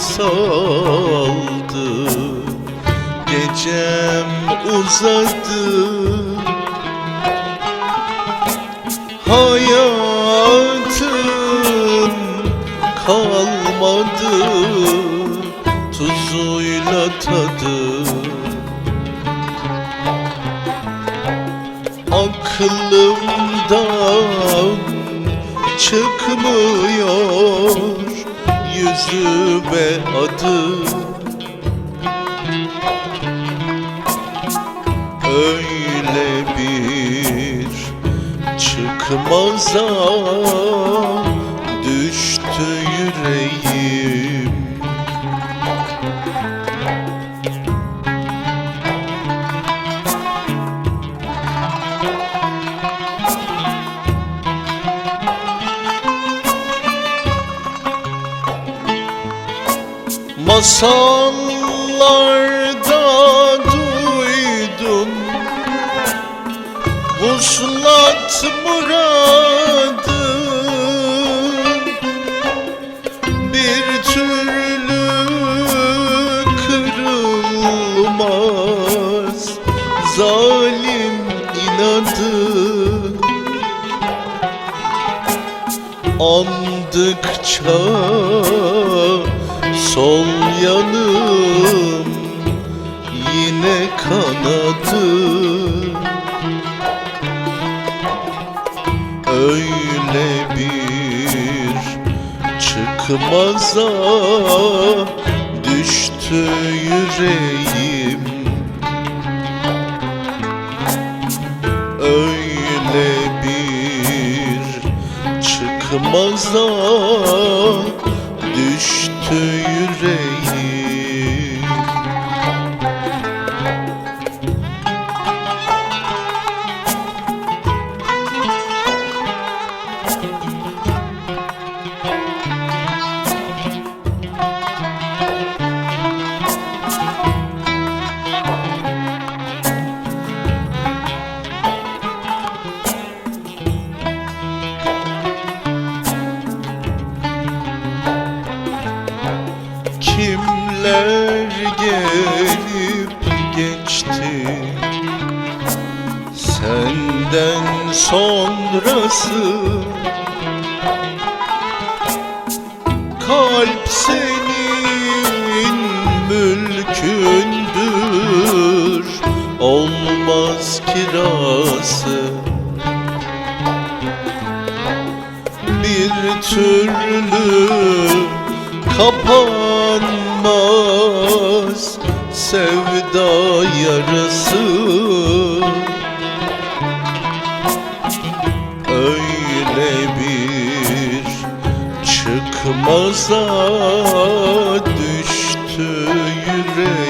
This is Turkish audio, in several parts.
saldı Gecem uzadı. Hayatın kalmadı. Tuzuyla tadı. Aklımdan çıkmıyor Yüzü ve adı. Öyle bir çıkmaza düştü yüreğim Masallarda duydum. Vuslat muradı. Bir türlü kırılmaz. Zalim inadı. Andıkça sol yanım yine kanadı. Öyle bir çıkmaza düştü yüreğim. Öyle bir çıkmaza gelip geçti. Senden sonrası Kalp senin mülkündür. Olmaz kirası. Bir türlü kapanmaz sevda yarası. Öyle bir çıkmaza düştü yüreğim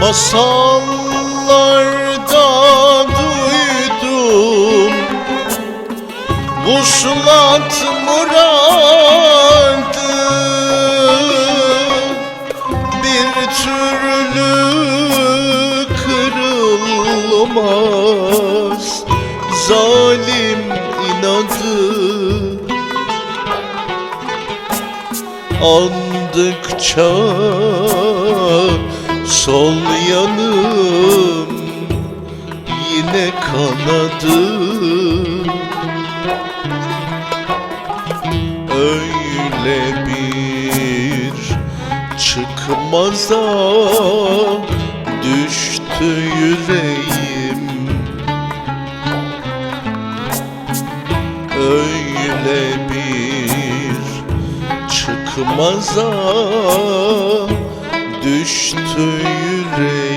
Masallarda duydum. Vuslat muradı. Bir türlü kırılmaz. Zalim inadı. Andıkça sol yanım yine kanadı. Öyle bir çıkmaza düştü yüreğim. Öyle bir çıkmaza düştü yüreğim